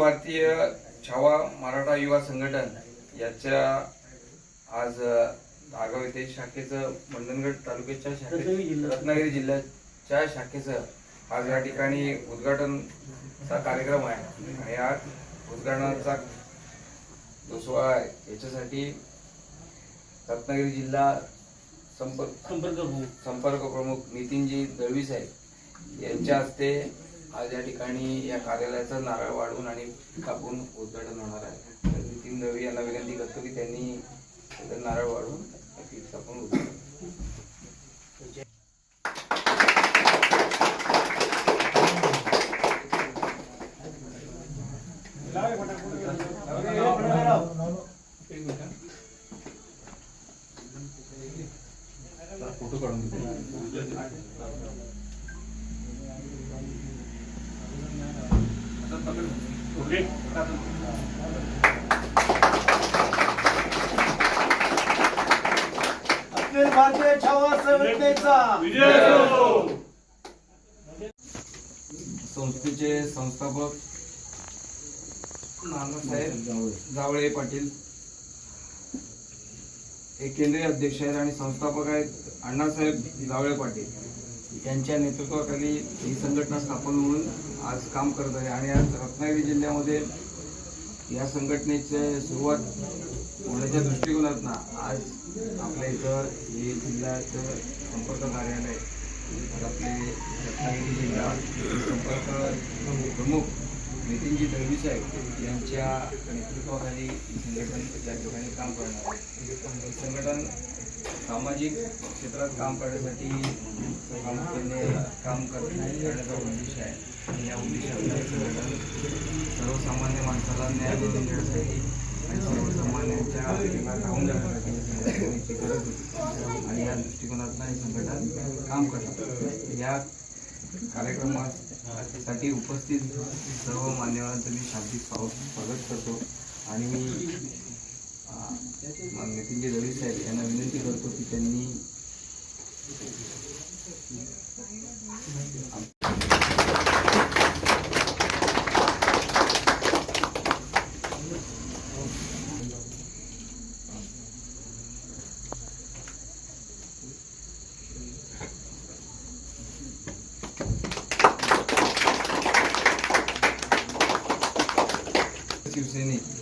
भारतीय छावा मराठा युवा संघटन याच्या आज अ, नागाव येथे शाखेचं मंडणगड तालुक्याच्या शाखेत रत्नागिरी जिल्ह्याच्या शाखेचं आज या ठिकाणी उद्घाटनचा कार्यक्रम आहे. आणि या उद्घाटनाचा जो सोहळा आहे. याच्यासाठी रत्नागिरी जिल्हा संपर्क संपर्क प्रमुख नितीनजी दळवी साहेब यांच्या हस्ते आज या ठिकाणी या कार्यालयाचं नारळ वाढवून आणि कापून उद्घाटन होणार आहे. तर नितीन दळवी यांना विनंती करतो की त्यांनी नारळ वाढवून या फीत कापून उद्घाटन अखिल भारतीय छावा संघटनेचा संस्थेचे संस्थापक नानासाहेब जावळे पाटील. हे केंद्रीय अध्यक्ष आहेत आणि संस्थापक आहेत अण्णासाहेब जावळे पाटील. यांच्या नेतृत्वाखाली ही संघटना स्थापन होऊन आज काम करत आहे. आणि आज रत्नागिरी जिल्ह्यामध्ये या संघटनेची सुरुवात होण्याच्या दृष्टिकोनातनं आज आपल्या इथं हे जिल्ह्याचं संपर्क कार्यालय आपले रत्नागिरी जिल्हा संपर्क प्रमुख नितीनजी दळवी साहेब यांच्या नेतृत्वाखाली संघटन या ठिकाणी काम करणार आहे. संघटन सामाजिक क्षेत्रात काम करण्यासाठी प्रामुख्याने काम करण्याचा उद्देश आहे. आणि या उद्देशाने संघटन सर्वसामान्य माणसाला न्याय मिळवून देण्यासाठी आणि सर्वसामान्यांच्या राहून जाण्यासाठी गरज होती. आणि या दृष्टिकोनातून हे संघटन काम करतात या कार्यक्रमासाठी उपस्थित सर्व मान्यवरांचं मी शाब्दिक स्वागत करतो. आणि मी अं, नितीनजी दळवी साहेब यांना विनंती करतो की त्यांनी शिवसैनिक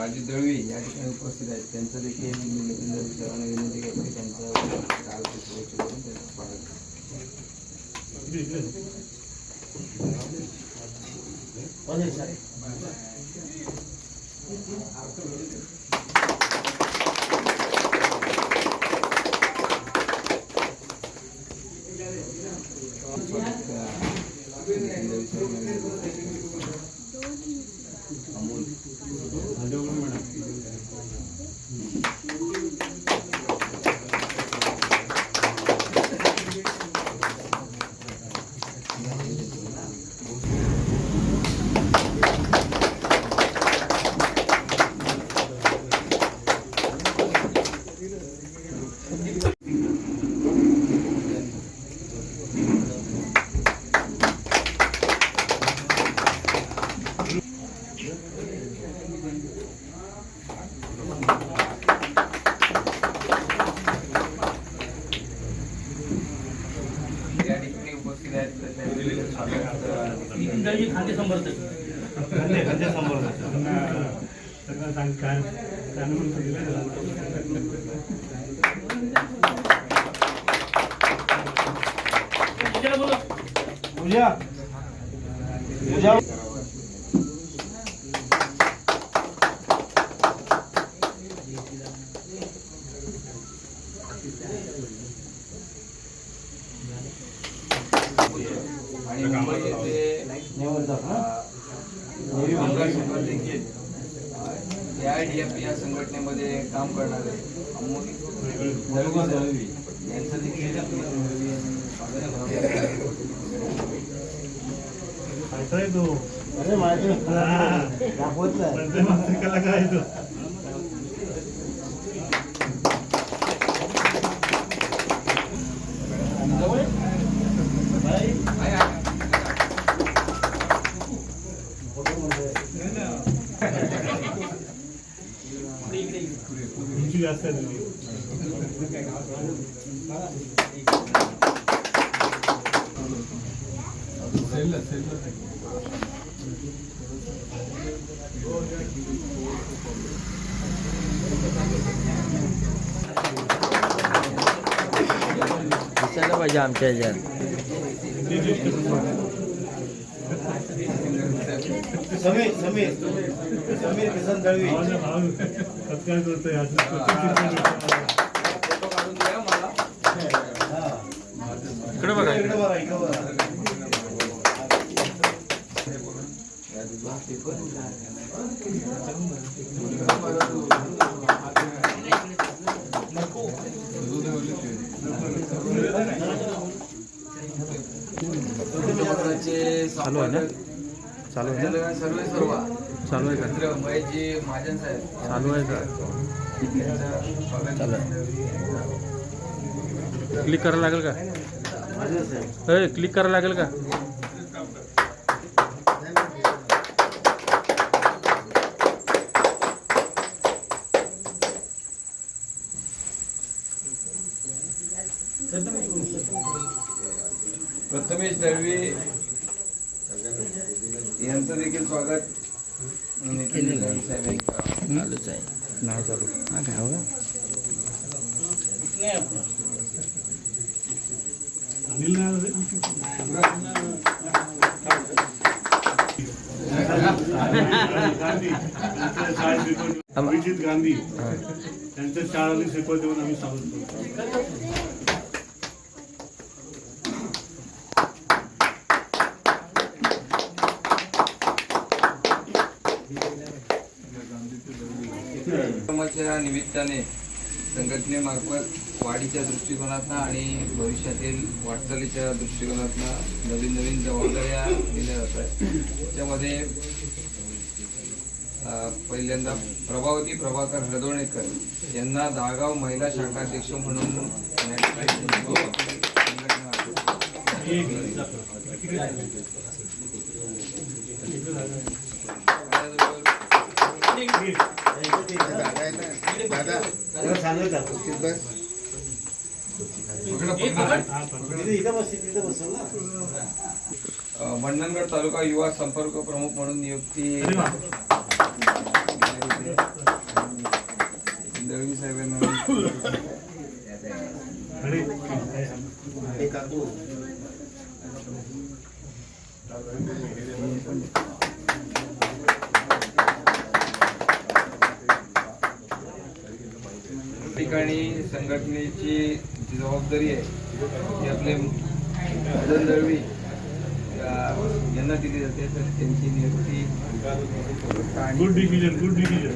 राजू दळवी या ठिकाणी उपस्थित आहेत. त्यांचं देखील मी नितीन दळवी साहेबांना विनंती करतो. की त्यांचं करून त्यांचं. स्वागत करा. नितीन दळवी साहेबांना विनंती करतो. अमोल या ठिकाणी उपस्थित आहेत तर त्यांचं स्वागत अ, नितीन इंद्रजी खांदे समर्थक पूजाला बोला. पूजा पूजा आणि मुंबई येथे मंगळसूत्र देखील एआयडीएफ या संघटनेमध्ये काम करणारे अमोल यांचं देखील. अरे माझे दाखवत नाही आहे, आहे. दिसायला पाहिजे आमच्या ह्याच्यात समीर समीर समीर किसन दळवी सत्कार करतोय आज फोटो काढून द्या मला इकडे बघा इकडे बघा इकडे बघा वृत्तपत्राचे संपादक चालू सर्व. चालू आहे साहेब. चालू आहे का? यांचं स्वागत. क्लिक करायला लागेल का? आहे अरे क्लिक करायला लागेल का? प्रथमेश दळवी यांचं देखील स्वागत. नितीन दळवी साहेब यांचं. चालूच आहे. नाही चालू. हा काय हो अनिल नाही आलं रे? गांधी. त्यांच्या शाळेत पेपर देऊन- अभिजित गांधी त्यांच्या शाळेने पेपर देऊन आम्ही स्वागत करतो कार्यक्रमाच्या निमित्ताने संघटनेमार्फत वाढीच्या दृष्टिकोनातनं आणि भविष्यातील वाटचालीच्या दृष्टिकोनातनं नवीन नवीन जबाबदाऱ्या दिल्या जात आहेत. त्याच्यामध्ये पहिल्यांदा प्रभावती प्रभाकर हळदोणेकर यांना दहागाव महिला शाखाध्यक्ष म्हणून संघटना त्याला सांगायचं आपण. तिथे इथं बस तिथे बसल ना अ, मंडणगड तालुका युवा संपर्क प्रमुख म्हणून नियुक्ती दळवी साहेबांना अरे या ठिकाणी संघटनेची जी जबाबदारी आहे ती आपले मदन दळवी यांना दिली जाते. तर त्यांची नियुक्ती आणि गुड डिसिजन गुड डिसिजन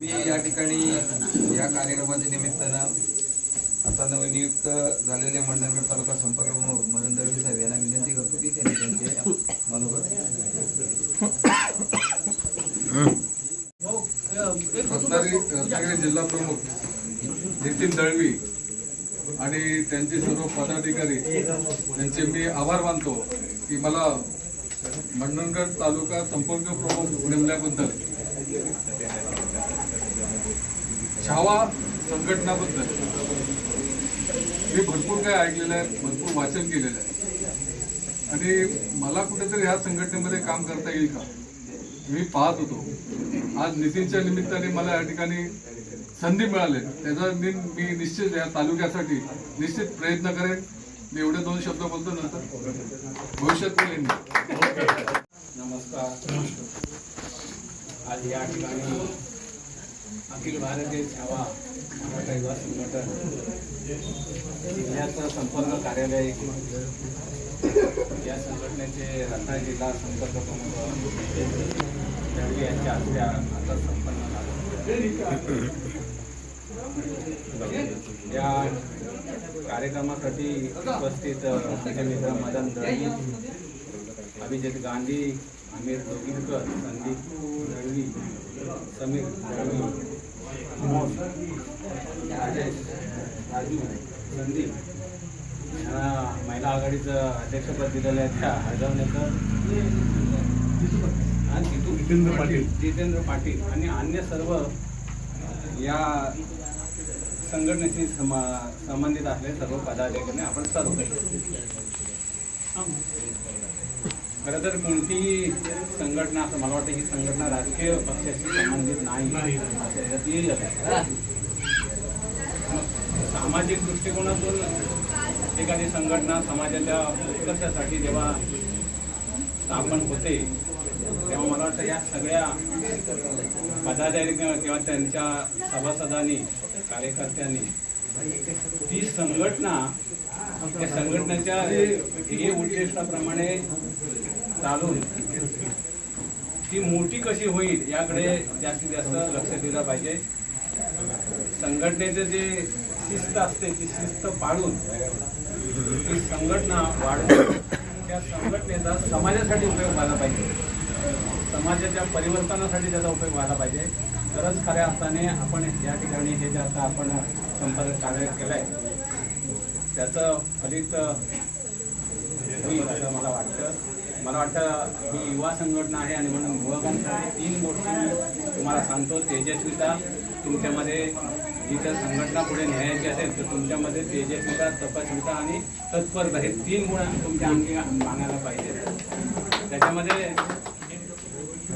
मी या ठिकाणी या कार्यक्रमाच्या निमित्तानं आता झालेले मंडणगड तालुका संपर्क प्रमुख मदन दळवी साहेब यांना विनंती करतो की त्यांनी त्यांचे मनोगत रत्नागिरी रत्नागिरी जिल्हा प्रमुख नितीन दळवी आणि त्यांचे सर्व पदाधिकारी यांचे मी आभार मानतो की मला मंडणगड तालुका संपर्क प्रमुख नेमल्याबद्दल छावा संघटनाबद्दल मी भरपूर काय ऐकलेलं आहे भरपूर वाचन केलेलं आहे. आणि मला कुठेतरी ह्या संघटनेमध्ये काम करता येईल का? मी पाहत होतो. आज नितीनच्या निमित्ताने मला या ठिकाणी संधी मिळाली. त्याचा मी मी निश्चित या तालुक्यासाठी निश्चित प्रयत्न करेन. मी एवढे दोन शब्द बोलतो नंतर. भविष्यात बोलेन नमस्कार. आज या ठिकाणी अखिल भारतीय छावा मराठा युवा संघटन जिल्ह्याचं संपर्क कार्यालय या संघटनेचे रत्नागिरी जिल्हा संपर्क प्रमुख दळवी यांच्या हस्ते आता संपन्न झालं. या कार्यक्रमासाठी उपस्थित माझे मित्र मदन दळवी अभिजित गांधी आमिर जोगिलकर संदीप दळवी समीर दळवी संदीप यांना महिला आघाडीचं अध्यक्षपद दिलेलं आहे त्या हळगावनेकर आणि जितू जितेंद्र पाटील. जितेंद्र पाटील आणि अन्य सर्व या संघटनेशी समा संबंधित असले सर्व पदाधिकारी आपण सर्व खरं तर कोणतीही संघटना असं मला वाटतं ही संघटना राजकीय पक्षाशी संबंधित नाही. सामाजिक दृष्टिकोनातून एखादी संघटना समाजाच्या उत्कर्षासाठी जेव्हा स्थापन होते तेव्हा मला वाटतं या सगळ्या पदाधिकारी किंवा त्यांच्या सभासदांनी कार्यकर्त्यांनी ती संघटना त्या संघटनेच्या ध्येय उद्दिष्टाप्रमाणे चालून ती मोठी कशी होईल याकडे जास्तीत जास्त लक्ष दिलं पाहिजे. संघटनेचं जे शिस्त असते ती शिस्त पाळून ती संघटना वाढवून त्या संघटनेचा समाजासाठी उपयोग व्हायला पाहिजे. समाजाच्या परिवर्तनासाठी त्याचा उपयोग व्हायला पाहिजे. तरच खऱ्या अर्थाने आपण या ठिकाणी हे जे आता आपण संपर्क कार्य केलं आहे त्याचं फलित होईल असं मला वाटतं. मला वाटतं ही युवा संघटना आहे आणि म्हणून युवकांसाठी तीन गोष्टी मी तुम्हाला सांगतो. तेजस्विता तुमच्यामध्ये जिथं संघटना पुढे न्यायाची असेल तर तुमच्यामध्ये तेजस्विता तपस्विता आणि तत्परता हे तीन गुण तुमच्या अंगी मागायला पाहिजे त्याच्यामध्ये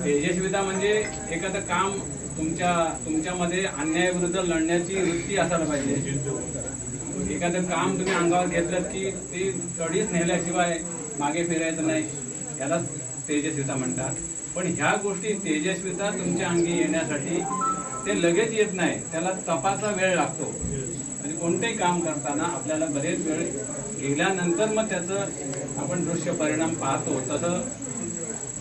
तेजस्विता म्हणजे एखादं काम तुमच्या तुमच्यामध्ये अन्यायाविरुद्ध लढण्याची वृत्ती असायला पाहिजे. एखादं काम तुम्ही अंगावर घेतलं की ते कडीच नेल्याशिवाय मागे फिरायचं नाही. याला तेजस्विता म्हणतात. पण ह्या गोष्टी तेजस्विता तुमच्या अंगी येण्यासाठी ते लगेच येत नाही. त्याला तपाचा वेळ लागतो. म्हणजे कोणतेही काम करताना आपल्याला बरेच वेळ गेल्यानंतर मग त्याचं आपण दृश्य परिणाम पाहतो. तसं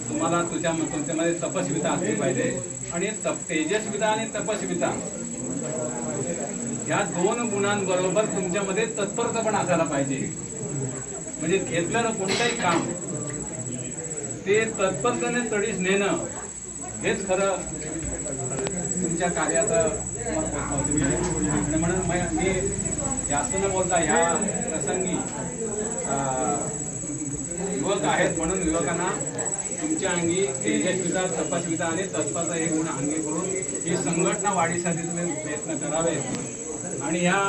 तुम्हाला तुझ्या तुमच्यामध्ये तपस्विता असली पाहिजे. आणि तप तेजस्विता आणि तपस्विता ह्या दोन गुणांबरोबर तुमच्यामध्ये तत्परता पण असायला पाहिजे. म्हणजे घेतलेलं कोणतंही काम ते तत्परतेने तडीस नेणं हेच खरं तुमच्या कार्याचं म्हणून मी- जास्त न बोलता ह्या प्रसंगी युवक आहेत म्हणून युवकांना तुमच्या अंगी तेजस्विता तपस्विता आणि तत्परता हे गुण अंगी करून ही संघटना वाढीसाठी तुम्ही प्रयत्न करावे. आणि ह्या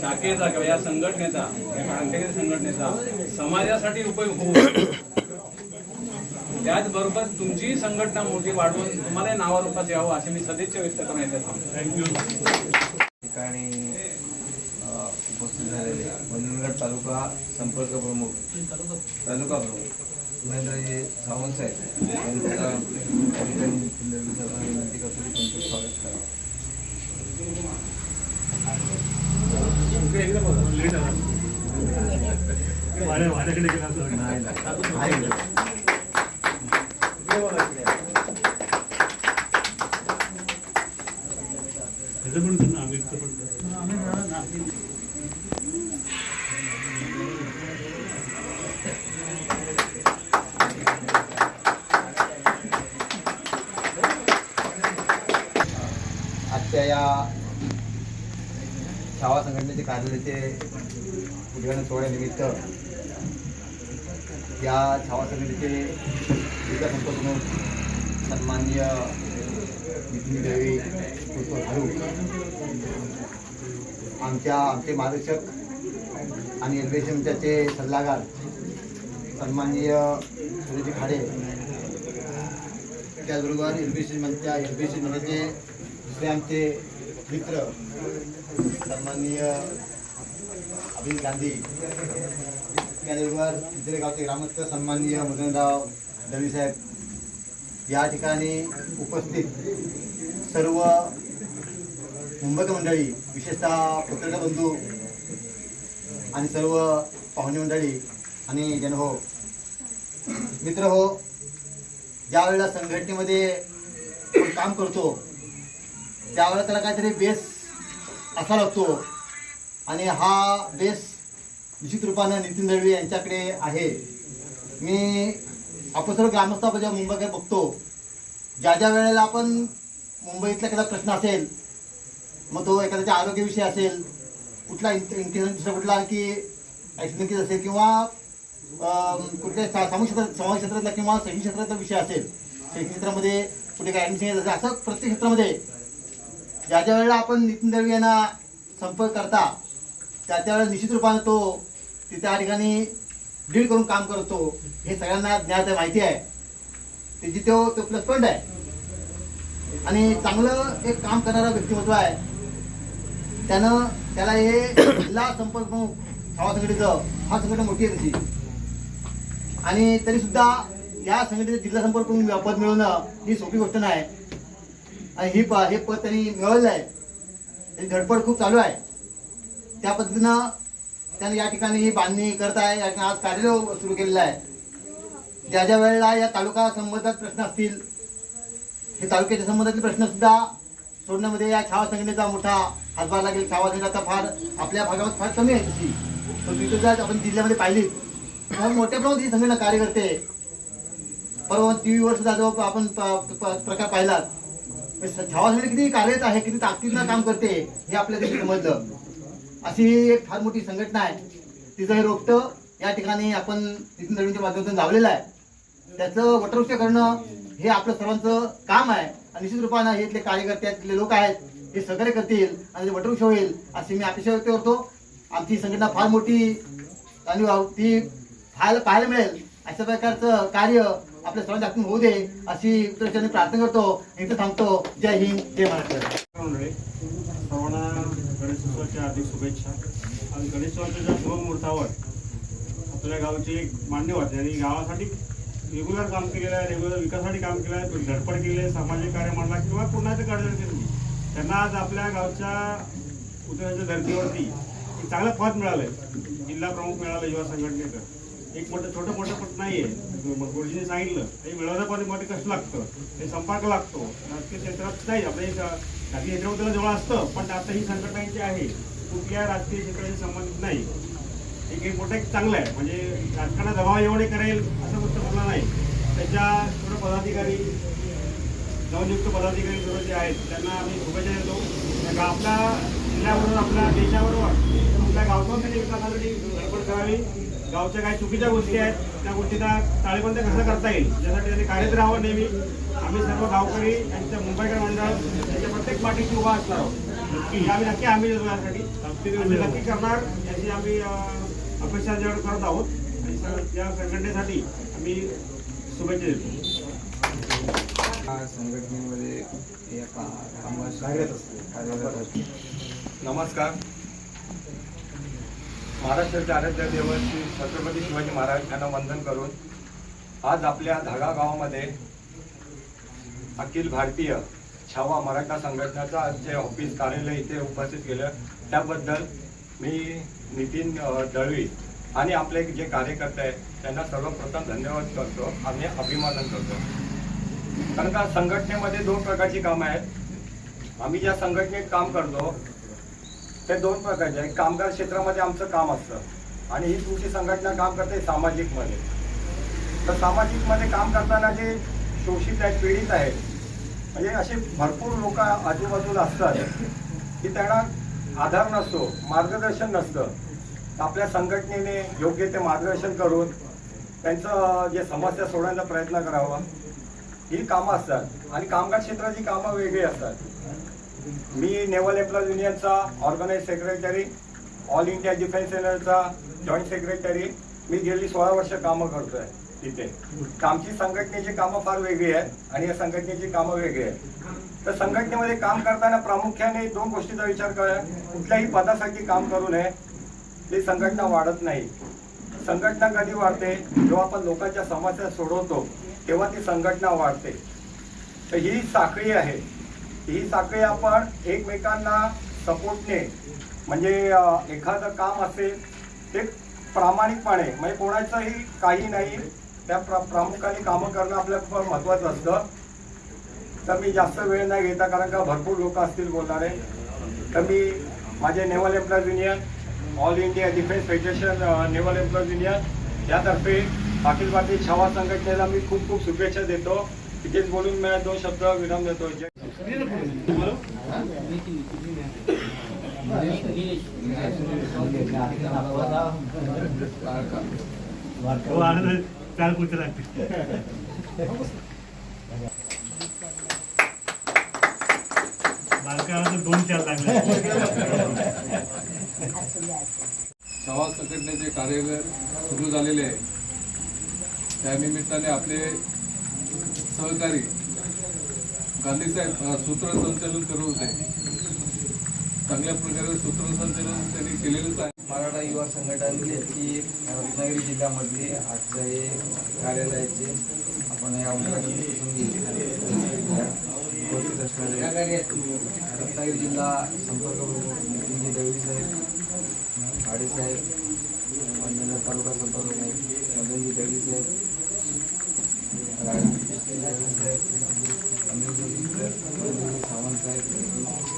शाखेचा किंवा या संघटनेचा या क्रांतिकारी संघटनेचा समाजासाठी उपयोग होऊ. त्याचबरोबर तुमची संघटना मोठी वाढवून तुम्हाला नावारूपात यावं अशी मी सदिच्छा व्यक्त करण्यात थांबतो थँक्यू ठिकाणी उपस्थित झालेले मंदिरगड तालुका संपर्क प्रमुख तालुका प्रमुख महेंद्रजी सावंत साहेब यांचा विनंती करतो की त्यांचं स्वागत करावं लेट आजच्या या छावा संघटनेचे कार्यालयाचे उद्घाटन सोहळ्यानिमित्त या छावा संघटनेचे विकास संपर्क सन्माननीय नितीन देवी पुष्प आमच्या आमचे मार्गदर्शक आणि एल्बेशनचे सल्लागार सन्माननीय सुरेश खाडे त्याचबरोबर एल बी सी मंचच्या एल बी सी मंडळाचे दुसरे आमचे मित्र सन्माननीय अभिन गांधी त्याचबरोबर इतर गावचे ग्रामस्थ सन्माननीय मदनराव दवीसाहेब या ठिकाणी उपस्थित सर्व मुंबई मंडळी विशेषतः पत्रकार बंधू आणि सर्व पाहुणे मंडळी आणि जन हो मित्र हो ज्यावेळेला संघटनेमध्ये काम करतो त्यावेळेला त्याला काहीतरी बेस असा लागतो आणि हा बेस निश्चित रूपानं नितीन दळवी यांच्याकडे आहे. मी आपण सर्व ग्रामस्थ मुंबईकडे बघतो. ज्या ज्या वेळेला आपण मुंबईतला एखादा प्रश्न असेल मग तो एखाद्याच्या आरोग्यविषयी असेल कुठला इन्सिडेंट दुसरा कुठला की ॲक्सिडेंट केस असेल किंवा कुठल्या सा- सामाजिक क्षेत्रात समाज क्षेत्रातला किंवा शैक्षणिक क्षेत्राचा विषय असेल शैक्षणिक क्षेत्रामध्ये कुठे काय ॲडमिशन घेत असेल असं प्रत्येक क्षेत्रामध्ये ज्या ज्या वेळेला आपण नितीन दळवी यांना संपर्क करता त्या त्यावेळेला निश्चित रूपाने तो ते त्या ठिकाणी डील करून काम करतो. हे सगळ्यांना ज्ञात माहिती आहे. त्याची हो, तो तो प्लस पॉईंट आहे. आणि चांगलं एक काम करणारं व्यक्तिमत्व आहे. त्यानं त्याला हे जिल्हा संपर्क प्रमुख छावा संघटनेचं हा संघटना मोठी आहे त्याची आणि तरी सुद्धा या संघटनेचं जिल्हा संपर्क प्रमुख पद मिळवणं ही सोपी गोष्ट नाही. आणि ही हे पद त्यांनी मिळवलेलं आहे. त्याची धडपड खूप चालू आहे. त्या पद्धतीनं त्यांनी या ठिकाणी ही बांधणी करत आहे या ठिकाणी आज कार्य सुरू केलेलं आहे. ज्या ज्या वेळेला या तालुका संबंधात प्रश्न असतील हे तालुक्याच्या संबंधातील प्रश्न सुद्धा सोडण्यामध्ये या छावा संघटनेचा मोठा हातभार लागेल. छावा संघटना फार आपल्या भागात फार कमी आहे तशी पण तिथं जर आपण जिल्ह्यामध्ये पाहिली तर मोठ्या प्रमाणात ही संघटना कार्य करते. परवा टी व्हीवर सुद्धा जो आपण प्रकार पाहिलात. छावा संघटना किती कार्यरत आहे किती ताकदीनं काम करते हे आपल्या देखील समजलं. अशी एक फार मोठी संघटना आहे. तिचं हे रोपटं या ठिकाणी आपण नितीन दळवींच्या माध्यमातून लावलेलं आहे. त्याचं वटवृक्ष करणं हे आपलं सर्वांचं काम आहे. आणि निश्चित रूपानं हे इथले कार्यकर्ते आहेत, इथले लोक आहेत हे सहकार्य करतील आणि वटवृक्ष होईल अशी मी अपेक्षा व्यक्त करतो. आमची संघटना फार मोठी आणि ती पाहायला पाहायला मिळेल. अशा प्रकारचं कार्य आपल्या सर्वांच्या हातून होऊ दे अशी प्रार्थना करतो. इथं थांबतो. जय हिंद जय महाराष्ट्र. सर्वांना गणेशोत्सवाच्या हार्दिक शुभेच्छा. आज गणेशोत्सवाच्या शुभमुहूर्तावर आपल्या गावचे एक मान्यवर आणि गावासाठी रेग्युलर काम केलेलं आहे रेग्युलर विकासासाठी काम केलं आहे धडपड केली आहे सामाजिक कार्य म्हणला किंवा कुणाचं कार्य त्यांना आज आपल्या गावच्या उद्योगाच्या धर्तीवरती एक चांगलं पद मिळालंय. जिल्हा प्रमुख मिळालं युवा संघटनेचं. एक मोठं छोटं मोठं पट नाही आहे मग गुरुजीने सांगितलं हे मिळवण्यामध्ये कष्ट लागतं? ते संपर्क लागतो. राजकीय क्षेत्रात नाही आपल्या राजकीय क्षेत्रामध्ये जवळ असतं पण आता ही संघटना जी आहे. कुठल्या राजकीय क्षेत्राशी संबंधित नाही. एक एक मोठं एक चांगलं आहे. म्हणजे राजकारणात दबाव एवढे करेल असं गोष्ट होणार नाही. त्याच्या सर्व पदाधिकारी नवनियुक्त पदाधिकारी सर्व जे आहेत त्यांना आम्ही शुभेच्छा देतो. आपल्या जिल्ह्याबरोबर आपल्या देशाबरोबर आपल्या गावचा विकासासाठी गडबड करावी. गावच्या काही चुकीच्या गोष्टी आहेत त्या गोष्टींना ताळेबंद कसं करता येईल यासाठी त्यांनी कार्यरत राहावं नेहमी. आम्ही सर्व गावकरी यांच्या मुंबईकर मंडळ यांच्या प्रत्येक पाठीशी उभा असणार आहोत. नक्की. आम्ही नक्की आम्ही यासाठी नक्की करणार याची आम्ही अपेक्षा जेवढ करत आहोत आणि सर- या संघटनेसाठी आम्ही शुभेच्छा देतो. संघटनेमध्ये का- कार्यरत असते कार्यरत असते. नमस्कार. महाराष्ट्राचे आराध्य देव श्री छत्रपती शिवाजी महाराज यांना वंदन करून आज आपल्या धागा गावामध्ये अखिल भारतीय छावा मराठा संघटनेचा जे ऑफिस कार्यालय इथे उपस्थित केलं त्याबद्दल मी नितीन दळवी आणि आपले जे कार्यकर्ते आहेत त्यांना सर्वप्रथम धन्यवाद करतो आणि अभिमानन करतो. कारण का संघटनेमध्ये दोन प्रकारची कामं आहेत. आम्ही ज्या संघटनेत काम करतो हे दोन प्रकारचे आहे कामगार क्षेत्रामध्ये आमचं काम असतं. आणि ही तुमची संघटना काम करते सामाजिकमध्ये. तर सामाजिकमध्ये काम करताना जे शोषित आहेत पीडित आहेत म्हणजे असे भरपूर लोक आजूबाजूला असतात की त्यांना आधार नसतो मार्गदर्शन नसतं. आपल्या संघटनेने योग्य ते मार्गदर्शन करून त्यांचं जे समस्या सोडवण्याचा प्रयत्न करावा. ही कामं असतात. आणि कामगार क्षेत्राची कामं वेगळी असतात. मी naval employees युनियनचा organise secretary all India defence सेनरचा joint secretary. मी गेली सोळा वर्ष कामं करतोय तिथे. आमची संघटनेची कामं फार वेगळी आहेत आणि या संघटनेची कामं वेगळी आहेत. तर संघटनेमध्ये काम करताना प्रामुख्याने दोन गोष्टीचा विचार करा. कुठल्याही पदासाठी काम करू नये. ती संघटना वाढत नाही. संघटना कधी वाढते? जेव्हा आपण लोकांच्या समस्या सोडवतो तेव्हा ती संघटना वाढते. तर ही साखळी आहे. ही साखळी आपण एकमेकांना सपोर्टने म्हणजे एखादं काम असेल ते प्रामाणिकपणे म्हणजे कोणाचंही काही नाही त्या प्रा प्रामुख्याने कामं करणं आपल्याला फार महत्त्वाचं असतं. तर मी जास्त वेळ नाही घेता कारण का भरपूर लोक असतील बोलणारे. तर मी माझे naval employees union all India defence federation naval employees union यातर्फे अखिल छवा छावा संघटनेला मी खूप खूप शुभेच्छा देतो. तिथेच बोलून मी दोन शब्द विराम देतो चार कुठे लागते दोन चार लागले छावा संघटनेचे कार्यालय सुरू झालेले आहे. त्यानिमित्ताने आपले सहकारी. गांधी साहेब सूत्रसंचालन करत होते. चांगल्या प्रकारे सूत्रसंचालन त्यांनी केलेलंच आहे. मराठा युवा संघटनेची रत्नागिरी जिल्ह्यामध्ये आजच्या हे कार्यालयाचे आपण या उद्घाटन प्रसंगी उपस्थित असणारे रत्नागिरी जिल्हा संपर्क नितीनजी दळवी साहेब भाडे साहेब तालुका संपर्क प्रमुख मदनजी दळवी साहेब सावंत साहेब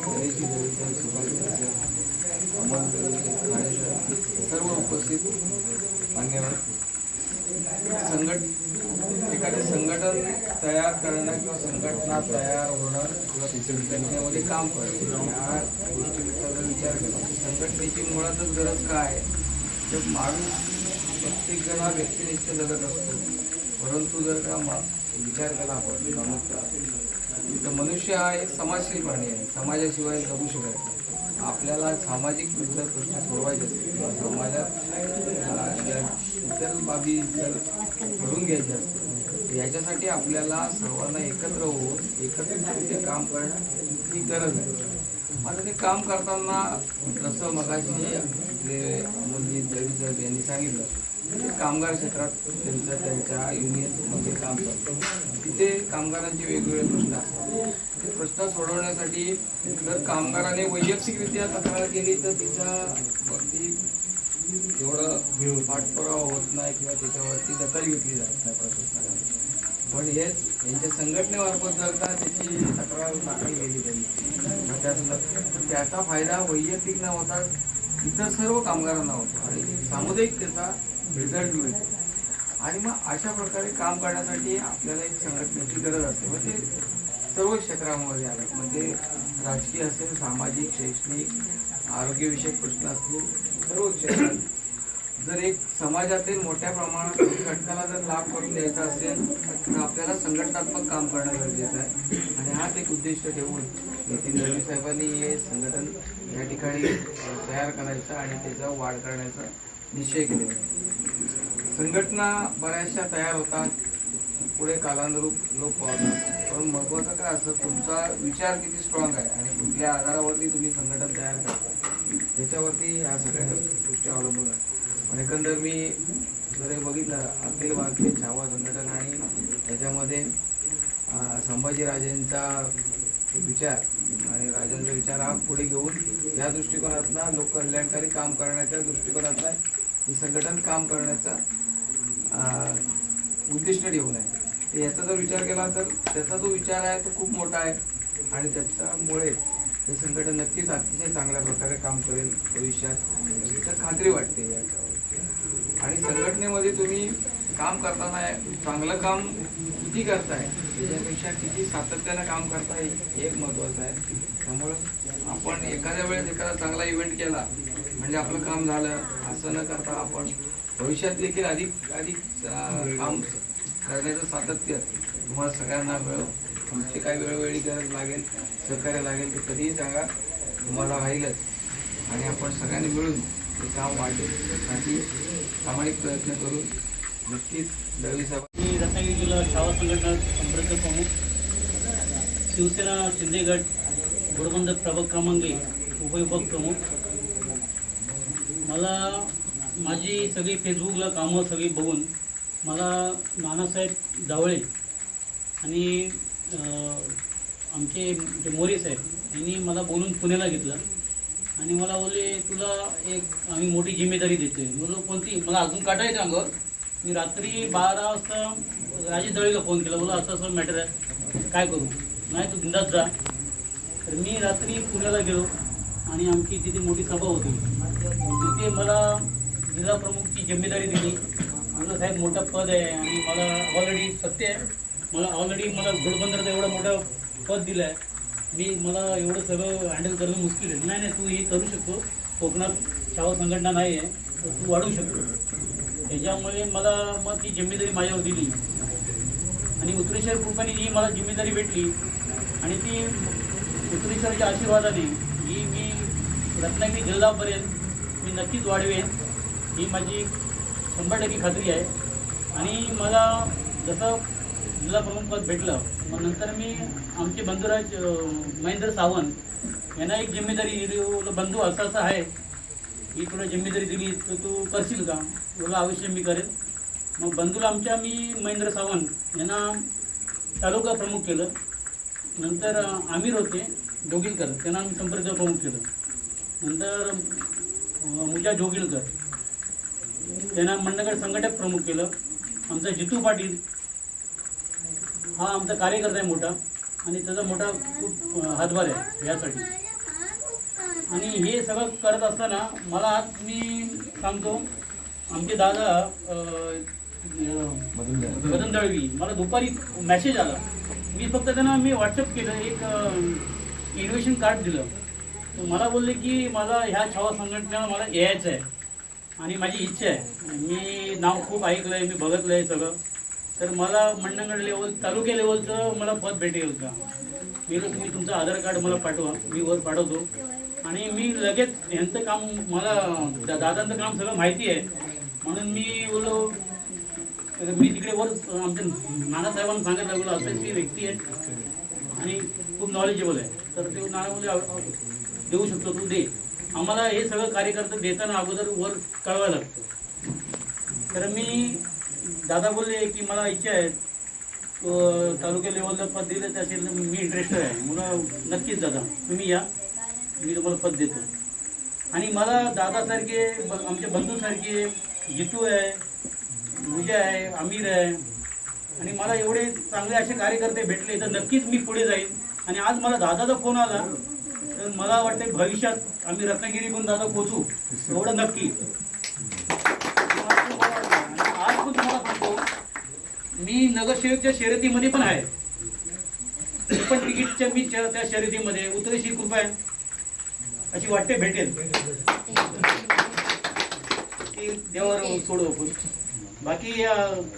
गणेशजी दळवी साहेब सुभाष साहेब अमोल दळवी साहेब खाडे साहेब सर्व उपस्थित मान्यवर संघट एखादे संघटन तयार करणं किंवा संघटना तयार होणं किंवा संघटनेमध्ये काम करणं या गोष्टीचा जर विचार केला संघटनेची मुळातच गरज काय आहे? तर माणूस प्रत्येक जण हा व्यक्तिनिष्ठ जगत असतो परंतु जर का मा- विचार केला आपण. तर मनुष्य हा एक समाजशील प्राणी आहे. समाजाशिवाय जगू शकत नाही. आपल्याला सामाजिक विचार प्रश्न सोडवायचे असतील. किंवा समाजात इतर बाबी जर करून घ्यायच्या असतील याच्यासाठी आपल्याला सर्वांना एकत्र होऊन एकत्रितरित्या काम करणं ही गरज आहे. आता ते काम करताना जसं मगाशी आपले मुलगी दळवी यांनी सांगितलं म्हणजे कामगार क्षेत्रात त्यांचं त्यांच्या युनियनमध्ये काम करतो. तिथे कामगारांचे वेगवेगळे प्रश्न असतात. ते प्रश्न सोडवण्यासाठी जर कामगाराने वैयक्तिकरित्या तक्रार केली तर तिच्या वरती एवढं पाठपुरावा होत नाही किंवा त्याच्यावरती दखल घेतली जात नाही प्रशासनाने पण हेच यांच्या संघटनेमार्फत जर का त्याची तक्रार दाखल केली त्यांनी तर त्याचा फायदा वैयक्तिक न होता इतर सर्व कामगारांना होतो. आणि सामुदायिक त्याचा रिझल्ट मिळतो आणि मग अशा प्रकारे काम करण्यासाठी आपल्याला एक संघटनेची गरज असते. म्हणजे सर्व क्षेत्रामध्ये आलं. म्हणजे राजकीय असेल सामाजिक शैक्षणिक आरोग्यविषयक प्रश्न असतील सर्व क्षेत्रात. जर एक समाजातील मोठ्या प्रमाणात घटकाला जर लाभ करून द्यायचा असेल तर आपल्याला संघटनात्मक काम करणं गरजेचं आहे. आणि हाच एक उद्दिष्ट ठेवून नितीन दळवी साहेबांनी हे संघटन या ठिकाणी तयार करायचं आणि त्याचा वाढ करण्याचा निश्चय केले. संघटना बऱ्याचशा तयार होतात. पुढे कालानुरूप लोक पावतात. पण महत्वाचं काय असतं तुमचा विचार किती स्ट्रॉंग आहे आणि कुठल्या आधारावरती तुम्ही संघटन तयार करता त्याच्यावरती ह्या सगळ्या गोष्टी अवलंबून आहेत. पण एकंदर मी जर हे बघितलं अखिल भारतीय छावा संघटन आणि त्याच्यामध्ये संभाजीराजेंचा विचार आणि राजांचा विचार हा पुढे घेऊन या दृष्टिकोनातनं लोककल्याणकारी काम करण्याच्या दृष्टिकोनातनं ही संघटन काम करण्याचा उद्दिष्ट ठेवून आहे. तर याचा जर विचार केला तर त्याचा जो विचार आहे तो खूप मोठा आहे आणि त्याच्यामुळे हे संघटन नक्कीच अतिशय चांगल्या प्रकारे काम करेल भविष्यात. तर खात्री वाटते याच्यावर. आणि संघटनेमध्ये तुम्ही काम करताना चांगलं काम किती करताय? त्याच्यापेक्षा किती सातत्यानं काम करताय येईल एक महत्वाचं आहे. त्यामुळं आपण एखाद्या वेळेस एखादा चांगला इव्हेंट केला म्हणजे आपलं काम झालं असं न करता आपण भविष्यात देखील अधिक अधिक काम करण्याचं सातत्य तुम्हाला सगळ्यांना मिळो तुमची काही वेळोवेळी गरज लागेल सहकार्य लागेल तर कधीही सांगा. तुम्हाला राहीलच. आणि आपण सगळ्यांनी मिळून हे काम वाढण्यासाठी प्रामाणिक प्रयत्न करून नक्कीच दळवी सभा मी रत्नागिरी जिल्हा छावा संघटना संपर्क प्रमुख शिवसेना शिंदेगड गोडबंद प्रभाग क्रमांक एक उपविभाग प्रमुख. मला माझी सगळी फेसबुकला कामं सगळी बघून मला नानासाहेब जावळे आणि आमचे जे मोरे साहेब यांनी मला बोलून पुण्याला घेतलं. आणि मला बोलले तुला एक आम्ही मोठी जिम्मेदारी देतोय. बोललो कोणती? मला अजून काढायचं अंगावर. मी रात्री बारा वाजता राजेश दळेला फोन केला. बोला असं असं मॅटर आहे. काय करू? नाही तू बिंदात जा. तर मी रात्री पुण्याला गेलो आणि आमची तिथे मोठी सभा होती. तिथे मला जिल्हा प्रमुखची जिम्मेदारी दिली. म्हणलं साहेब मोठं पद आहे आणि मला ऑलरेडी सत्य आहे. मला ऑलरेडी मला घोडबंदरचं एवढं मोठं पद दिलं आहे मी मला एवढं सगळं हँडल करणं मुश्किल आहे. नाही नाही तू हे करू शकतो. कोकणात छावा संघटना नाही आहे तर तू वाढवू शकतो. त्याच्यामुळे मला मग ती जिम्मेदारी माझ्यावर दिली आणि उत्तरेश्वर कृपाने जी मला जिम्मेदारी भेटली आणि ती उत्तरेश्वरच्या आशीर्वादाने ही मी रत्नागिरी जिल्हापर्यंत मी नक्कीच वाढवेन. ही माझी शंभर टक्के खात्री आहे. आणि मला जसं जिल्हा प्रमुखपद भेटलं मग नंतर मी आमचे बंधुराज महेंद्र सावंत यांना एक जिम्मेदारी दिली बंधू असं असं आहे. ही तुला जिम्मेदारी दिली तर तू करशील का? बोला अवश्य मी करेन मग बंधूला आमच्या मी महेंद्र सावंत यांना तालुका प्रमुख केलं. नंतर आमिर होते जोगिलकर त्यांना आम्ही संपर्क प्रमुख केलं. नंतर मुजा जोगिलकर त्यांना मंडगड संघटक प्रमुख केलं. आमचा जितू पाटील हा आमचा कार्यकर्ता आहे मोठा आणि त्याचा मोठा खूप हातभार आहे यासाठी. आणि हे सगळं करत असताना मला आज मी सांगतो आमचे दादा मदन दळवी मला दुपारी मेसेज आला. मी फक्त त्यांना मी व्हॉट्सअप केलं एक इन्व्हिटेशन कार्ड दिलं. तर मला बोलले की मला ह्या छावा संघटनेला मला यायचं आहे आणि माझी इच्छा आहे. मी नाव खूप ऐकलं आहे मी बघितलं आहे सगळं. तर मला मंडणगड लेवल तालुक्या लेवलचं मला पद भेटेल का? मी तुम्ही तुमचं आधार कार्ड मला पाठवा. मी वर पाठवतो. आणि मी लगेच यांचं काम मला दादांचं काम सगळं माहिती आहे. म्हणून मी बोलो मी तिकडे वर आमच्या नानासाहेबांना सांगत लागलो असं अशी व्यक्ती आहे आणि खूप नॉलेजेबल आहे तर ते नाना बोलले देऊ शकतो तू दे. आम्हाला हे सगळं कार्यकर्ते देताना अगोदर वर कळवायला लागतं. तर मी दादा बोलले की मला इच्छा आहे तालुका तालुक्या लेवलला पद दिलं ते असेल मी इंटरेस्टेड आहे. मुलं नक्कीच दादा तुम्ही या. मी तुम्हाला पद देतो. आणि मला दादासारखे आमच्या बंधूसारखे जितू आहे विजय आहे आमिर आहे आणि मला एवढे चांगले असे कार्यकर्ते भेटले तर नक्कीच मी पुढे जाईल आणि आज मला दादाचा फोन आला तर मला वाटतं भविष्यात आम्ही रत्नागिरी पण दादा पोचू. एवढं नक्की. आज पण तुम्हाला सांगतो मी नगरसेवकच्या शर्यतीमध्ये पण आहे. पण तिकीटच्या मी त्या त्या शर्यतीमध्ये उतरेशी कृपा आहे अशी वाटते भेटेल. ती देवावर सोडू आपण. बाकी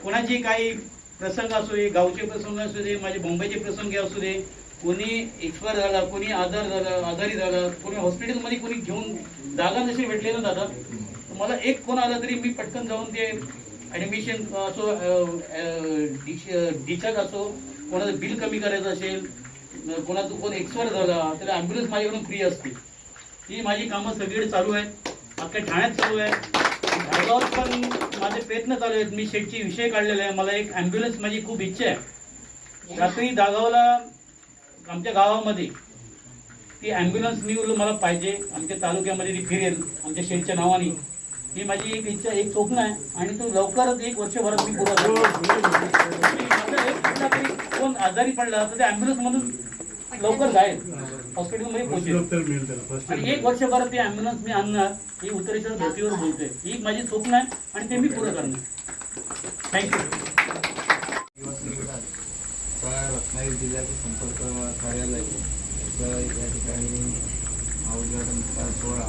कोणाचे काही प्रसंग असू दे गावचे प्रसंग असू दे माझे मुंबईचे प्रसंग असू दे कोणी एक्सपायर झाला कोणी आधार झाला आजारी झाला कोणी हॉस्पिटलमध्ये कोणी घेऊन जागा नसेल भेटले ना दादा तर मला एक फोन आला तरी मी पटकन जाऊन ते ॲडमिशन असो डिचार्ज असो कोणाचं बिल कमी करायचं असेल कोणाचं कोण एक्सपायर झाला त्याला ॲम्ब्युलन्स माझ्याकडून फ्री असते. ही माझी कामं सगळीकडे चालू आहेत. अख्ख्या ठाण्यात चालू आहे धारगावात पण माझे प्रयत्न चालू आहेत. मी शेटची विषय काढलेला आहे. मला एक ॲम्ब्युलन्स माझी खूप इच्छा आहे. रात्री दागावला आमच्या गावामध्ये ती ॲम्ब्युलन्स मी मला पाहिजे. आमच्या तालुक्यामध्ये ती फिरेल. आमच्या शेठच्या नावाने. ही माझी एक इच्छा एक स्वप्न आहे. आणि तो लवकरच एक वर्षभरात मी पूर्ण कुठला तरी कोण आजारी पडला तर त्या ॲम्ब्युलन्स मधून लवकर जाईल. हॉस्पिटलमध्ये पोहोचेल. आणि एक वर्षभरात ती ॲम्ब्युलन्स मी आणणार ही उत्तरेश्वर धर्तीवर बोलतोय ही माझी स्वप्न आहे आणि ते मी पूर्ण करणार. थँक्यू रत्नागिरी जिल्ह्याचं संपर्क कार्यालय या ठिकाणी उद्घाटनचा सोहळा